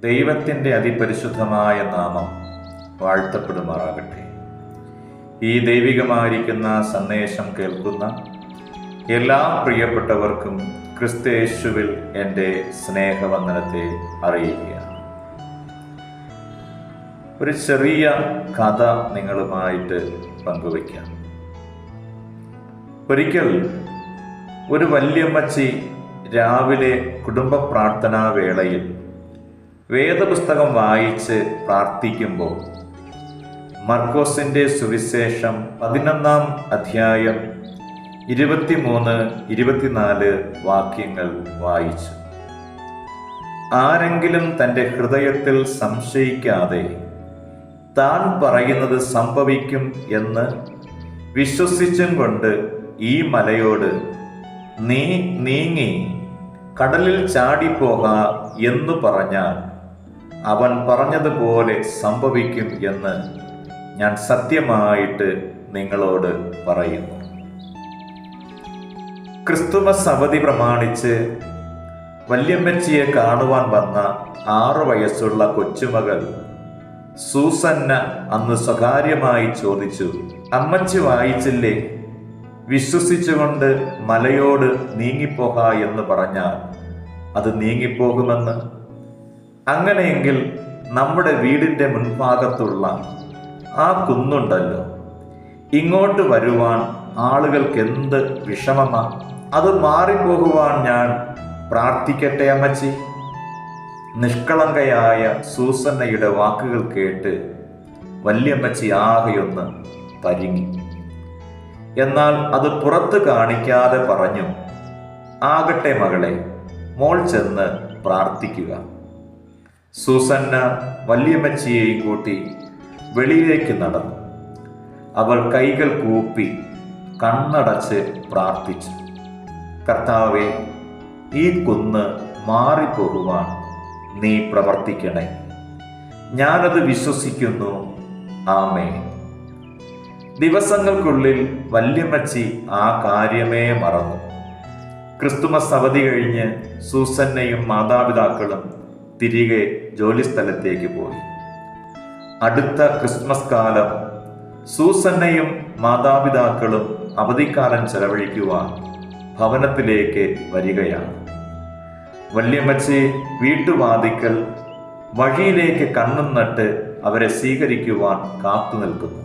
ദൈവത്തിന്റെ അതിപരിശുദ്ധമായ നാമം വാഴ്ത്തപ്പെടുമാറാകട്ടെ. ഈ ദൈവികമായിരിക്കുന്ന സന്ദേശം കേൾക്കുന്ന എല്ലാ പ്രിയപ്പെട്ടവർക്കും ക്രിസ്തയേശുവിൽ എന്റെ സ്നേഹവന്ദനത്തെ അറിയിക്കുകയാണ്. ഒരു ചെറിയ കഥ നിങ്ങളുമായിട്ട് പങ്കുവയ്ക്കാം. ഒരിക്കൽ ഒരു വല്യമ്മച്ചി രാവിലെ കുടുംബ പ്രാർത്ഥനാ വേളയിൽ വേദപുസ്തകം വായിച്ച് പ്രാർത്ഥിക്കുമ്പോൾ മർക്കോസിന്റെ സുവിശേഷം പതിനൊന്നാം അധ്യായം ഇരുപത്തിമൂന്ന് ഇരുപത്തിനാല് വാക്യങ്ങൾ വായിച്ചു. ആരെങ്കിലും തന്റെ ഹൃദയത്തിൽ സംശയിക്കാതെ താൻ പറയുന്നത് സംഭവിക്കും എന്ന് വിശ്വസിച്ചും കൊണ്ട് ഈ മലയോട് നീ നീങ്ങി കടലിൽ ചാടിപ്പോക എന്നു പറഞ്ഞാൽ അവൻ പറഞ്ഞതുപോലെ സംഭവിക്കും എന്ന് ഞാൻ സത്യമായിട്ട് നിങ്ങളോട് പറയുന്നു. ക്രിസ്തുമസ് അവധി പ്രമാണിച്ച് വല്യമ്മച്ചിയെ കാണുവാൻ വന്ന ആറു വയസ്സുള്ള കൊച്ചുമകൾ സൂസന്ന അന്ന് സ്വകാര്യമായി ചോദിച്ചു അമ്മച്ചി വായിച്ചില്ലേ? വിശ്വസിച്ചുകൊണ്ട് മലയോട് നീങ്ങിപ്പോക എന്ന് പറഞ്ഞാൽ അത് നീങ്ങിപ്പോകുമെന്ന്? അങ്ങനെയെങ്കിൽ നമ്മുടെ വീടിന്റെ മുൻഭാഗത്തുള്ള ആ കുന്നുണ്ടല്ലോ. ഇങ്ങോട്ട് വരുവാൻ ആളുകൾക്ക് എന്ത് വിഷമമാ? അത് മാറിപ്പോകുവാൻ ഞാൻ പ്രാർത്ഥിക്കട്ടെ അമ്മച്ചി. നിഷ്കളങ്കയായ സൂസന്നയുടെ വാക്കുകൾ കേട്ട് വല്യമ്മച്ചി ആകെയൊന്ന് പരിങ്ങി. എന്നാൽ അത് പുറത്ത് കാണിക്കാതെ പറഞ്ഞു ആകട്ടെ മകളെ മോൾ ചെന്ന് പ്രാർത്ഥിക്കുക. സൂസന്ന വല്യമ്മച്ചിയെയും കൂട്ടി വെളിയിലേക്ക് നടന്നു. അവൾ കൈകൾ കൂപ്പി കണ്ണടച്ച് പ്രാർത്ഥിച്ചു. കർത്താവെ ഈ കുന്ന് മാറിപ്പോകുവാൻ നീ പ്രവർത്തിക്കണേ. ഞാനത് വിശ്വസിക്കുന്നു. ആമേ ദിവസങ്ങൾക്കുള്ളിൽ വല്യമ്മച്ചി ആ കാര്യമേ മറന്നു. ക്രിസ്തുമസ് അവധി കഴിഞ്ഞ് സൂസന്നയും മാതാപിതാക്കളും തിരികെ ജോലിസ്ഥലത്തേക്ക് പോയി അടുത്ത ക്രിസ്മസ് കാലം സൂസന്നയും മാതാപിതാക്കളും അവധിക്കാലം ചെലവഴിക്കുവാൻ ഭവനത്തിലേക്ക് വരികയാണ്. വല്യമ്മച്ചി വീട്ടുവാതിക്കൽ വഴിയിലേക്ക് കണ്ണും നട്ട് അവരെ സ്വീകരിക്കുവാൻ കാത്തു നിൽക്കുന്നു.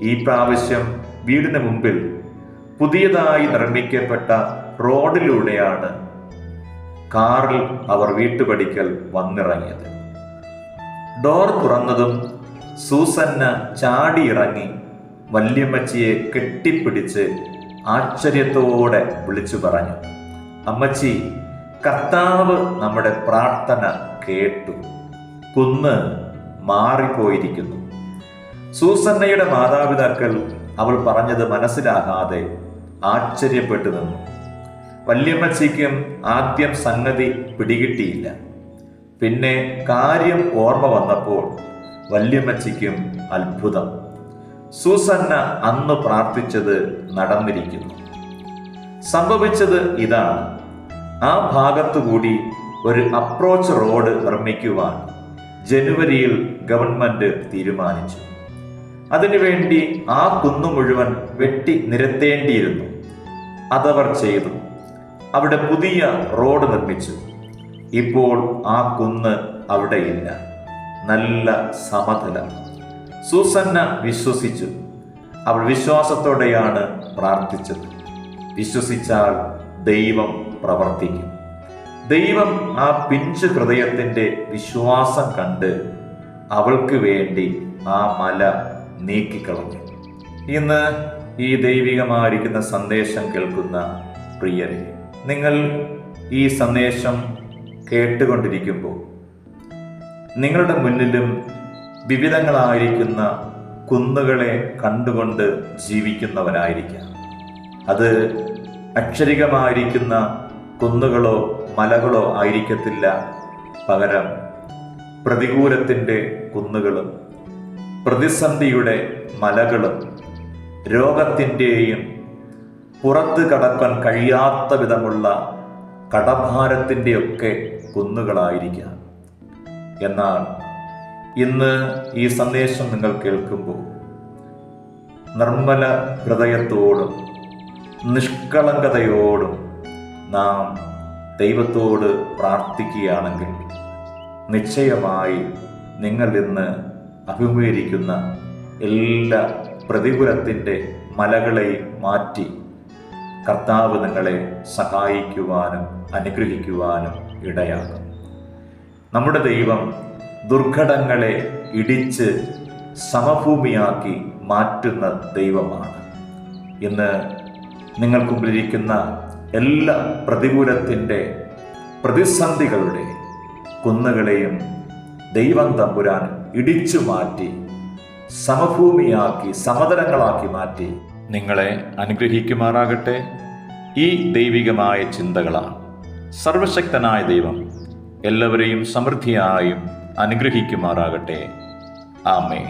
ഈ പ്രാവശ്യം വീടിന് മുമ്പിൽ പുതിയതായി നിർമ്മിക്കപ്പെട്ട റോഡിലൂടെയാണ് കാറിൽ അവർ വീട്ടുപടിക്കൽ വന്നിറങ്ങിയത്. ഡോർ തുറന്നതും സൂസന്ന ചാടിയിറങ്ങി വല്യമ്മച്ചിയെ കെട്ടിപ്പിടിച്ച് ആശ്ചര്യത്തോടെ വിളിച്ചു പറഞ്ഞു അമ്മച്ചി കർത്താവ് നമ്മുടെ പ്രാർത്ഥന കേട്ടു. കുന്ന് മാറിപ്പോയിരിക്കുന്നു സൂസന്നയുടെ മാതാപിതാക്കൾ അവൾ പറഞ്ഞത് മനസ്സിലാകാതെ ആശ്ചര്യപ്പെട്ടു നിന്നു. വല്യമ്മച്ചിക്കും ആദ്യം സംഗതി പിടികിട്ടിയില്ല. പിന്നെ കാര്യം ഓർമ്മ വന്നപ്പോൾ വല്യമ്മച്ചിക്കും അത്ഭുതം. സൂസന്ന അന്ന് പ്രാർത്ഥിച്ചത് നടന്നിരിക്കുന്നു. സംഭവിച്ചത് ഇതാണ്. ആ ഭാഗത്തുകൂടി ഒരു അപ്രോച്ച് റോഡ് നിർമ്മിക്കുവാൻ ജനുവരിയിൽ ഗവൺമെന്റ് തീരുമാനിച്ചു. അതിനുവേണ്ടി ആ കുന്നു മുഴുവൻ വെട്ടി നിരത്തേണ്ടിയിരുന്നു. അതവർ ചെയ്തു. അവിടെ പുതിയ റോഡ് നിർമ്മിച്ചു. ഇപ്പോൾ ആ കുന്ന് അവിടെ ഇല്ല. നല്ല സമതല. സൂസന്ന വിശ്വസിച്ചു. അവൾ വിശ്വാസത്തോടെയാണ് പ്രാർത്ഥിച്ചത്. വിശ്വസിച്ചാൽ ദൈവം പ്രവർത്തിക്കും. ദൈവം ആ പിഞ്ചു ഹൃദയത്തിന്റെ വിശ്വാസം കണ്ട് അവൾക്ക് വേണ്ടി ആ മല നീക്കിക്കളഞ്ഞു. ഇന്ന് ഈ ദൈവികമായിരിക്കുന്ന സന്ദേശം കേൾക്കുന്ന പ്രിയരെ നിങ്ങൾ ഈ സന്ദേശം കേട്ടുകൊണ്ടിരിക്കുമ്പോൾ നിങ്ങളുടെ മുന്നിലും വിവിധങ്ങളായിരിക്കുന്ന കുന്നുകളെ കണ്ടുകൊണ്ട് ജീവിക്കുന്നവനായിരിക്കാം. അത് അക്ഷരികമായിരിക്കുന്ന കുന്നുകളോ മലകളോ ആയിരിക്കത്തില്ല. പകരം പ്രതികൂലത്തിന്റെ കുന്നുകളും പ്രതിസന്ധിയുടെ മലകളും രോഗത്തിന്റെയും പുറത്ത് കടക്കാൻ കഴിയാത്ത വിധമുള്ള കടഭാരത്തിന്റെയൊക്കെ കുന്നുകളായിരിക്കാം. എന്നാൽ ഇന്ന് ഈ സന്ദേശം നിങ്ങൾ കേൾക്കുമ്പോൾ നിർമ്മല ഹൃദയത്തോടും നിഷ്കളങ്കതയോടും നാം ദൈവത്തോട് പ്രാർത്ഥിക്കുകയാണെങ്കിൽ നിശ്ചയമായി നിങ്ങൾ ഇന്ന് അഭിമുഖീകരിക്കുന്ന എല്ലാ പ്രതികൂലത്തിന്റെ മലകളെയും മാറ്റി കർത്താവ് നിങ്ങളെ സഹായിക്കുവാനും അനുഗ്രഹിക്കുവാനും ഇടയാകും നമ്മുടെ ദൈവം ദുർഘടങ്ങളെ ഇടിച്ച് സമഭൂമിയാക്കി മാറ്റുന്ന ദൈവമാണ്. ഇന്ന് നിങ്ങൾക്ക് മുമ്പിലിരിക്കുന്ന എല്ലാ പ്രതികൂലത്തിന്റെ പ്രതിസന്ധികളുടെ കുന്നുകളെയും ദൈവം തമ്പുരാൻ ഇടിച്ചു മാറ്റി സമഭൂമിയാക്കി സമതലങ്ങളാക്കി മാറ്റി നിങ്ങളെ അനുഗ്രഹിക്കുമാറാകട്ടെ. ഈ ദൈവികമായ ചിന്തകളാണ് സർവശക്തനായ ദൈവം എല്ലാവരെയും സമൃദ്ധിയായും അനുഗ്രഹിക്കുമാറാകട്ടെ. ആമേ